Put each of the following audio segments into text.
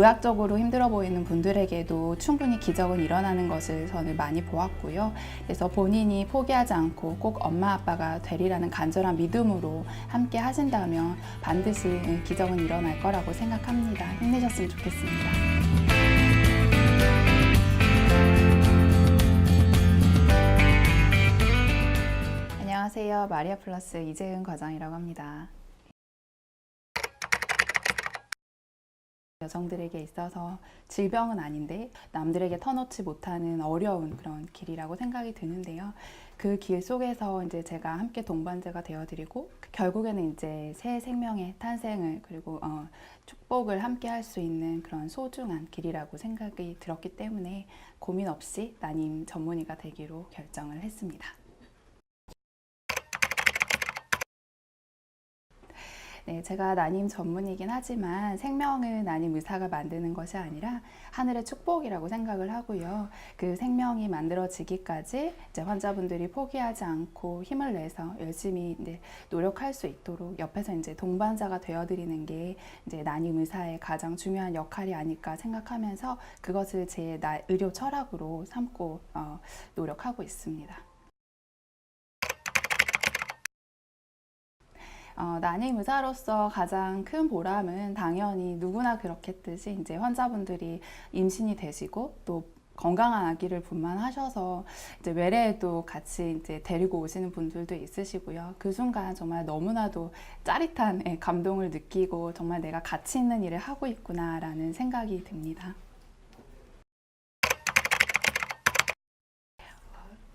의학적으로 힘들어 보이는 분들에게도 충분히 기적은 일어나는 것을 저는 많이 보았고요. 그래서 본인이 포기하지 않고 꼭 엄마 아빠가 되리라는 간절한 믿음으로 함께 하신다면 반드시 기적은 일어날 거라고 생각합니다. 힘내셨으면 좋겠습니다. 안녕하세요. 마리아 플러스 이재은 과장이라고 합니다. 여성들에게 있어서 질병은 아닌데 남들에게 터놓지 못하는 어려운 그런 길이라고 생각이 드는데요. 그 길 속에서 이제 제가 함께 동반자가 되어드리고 결국에는 이제 새 생명의 탄생을 그리고 어, 축복을 함께 할 수 있는 그런 소중한 길이라고 생각이 들었기 때문에 고민 없이 난임 전문의가 되기로 결정을 했습니다. 네, 제가 난임 전문이긴 하지만 생명을 난임 의사가 만드는 것이 아니라 하늘의 축복이라고 생각을 하고요. 그 생명이 만들어지기까지 이제 환자분들이 포기하지 않고 힘을 내서 열심히 이제 노력할 수 있도록 옆에서 이제 동반자가 되어드리는 게 이제 난임 의사의 가장 중요한 역할이 아닐까 생각하면서 그것을 제 나- 의료 철학으로 삼고 어, 노력하고 있습니다. 어, 난임 의사로서 가장 큰 보람은 당연히 누구나 그렇겠듯이 이제 환자분들이 임신이 되시고 또 건강한 아기를 분만하셔서 이제 외래에도 같이 이제 데리고 오시는 분들도 있으시고요. 그 순간 정말 너무나도 짜릿한 예, 감동을 느끼고 정말 내가 가치 있는 일을 하고 있구나라는 생각이 듭니다.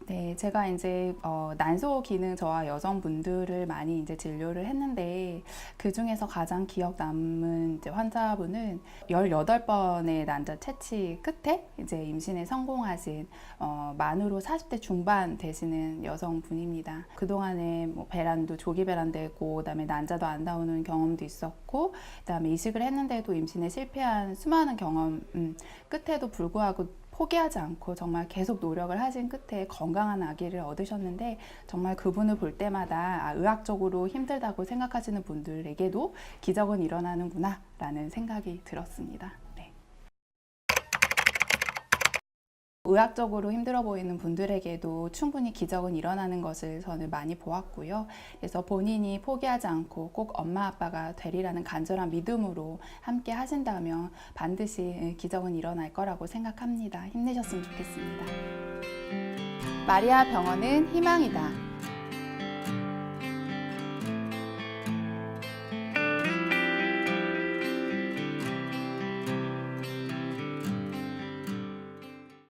네, 제가 이제 어, 난소 기능 저하 여성분들을 많이 이제 진료를 했는데 그 중에서 가장 기억 남은 이제 환자분은 18번의 난자 채취 끝에 이제 임신에 성공하신 어, 만으로 40대 중반 되시는 여성분입니다. 그동안에 뭐 배란도 조기 배란되고 그다음에 난자도 안 나오는 경험도 있었고 그다음에 이식을 했는데도 임신에 실패한 수많은 경험 음, 끝에도 불구하고 포기하지 않고 정말 계속 노력을 하신 끝에 건강한 아기를 얻으셨는데 정말 그분을 볼 때마다 아, 의학적으로 힘들다고 생각하시는 분들에게도 기적은 일어나는구나 라는 생각이 들었습니다. 네. 의학적으로 힘들어 보이는 분들에게도 충분히 기적은 일어나는 것을 저는 많이 보았고요. 그래서 본인이 포기하지 않고 꼭 엄마 아빠가 되리라는 간절한 믿음으로 함께 하신다면 반드시 기적은 일어날 거라고 생각합니다. 힘내셨으면 좋겠습니다. 마리아 병원은 희망이다.